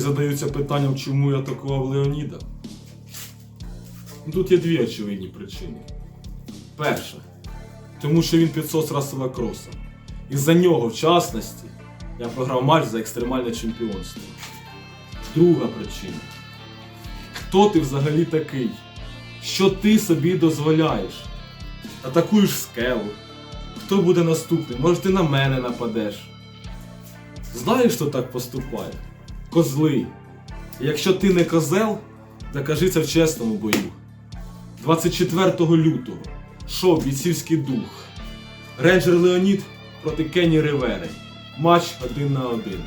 задаються питанням, чому я атакував Леоніда. Ну, Тут є дві очевидні причини. Перша, тому що він підсос Рассела Кроса. І за нього, в частності, я програв матч за екстремальне чемпіонство. Друга причина. Хто ти взагалі такий? Що ти собі дозволяєш? Атакуєш скелу. Хто буде наступним? Може ти на мене нападеш? Знаєш, хто так поступає? Козли. Якщо ти не козел, докажи це в чесному бою. 24 лютого. Шоу Бійцівський дух. Рейнджер Леонід проти Кенні Ривери. Матч один на один.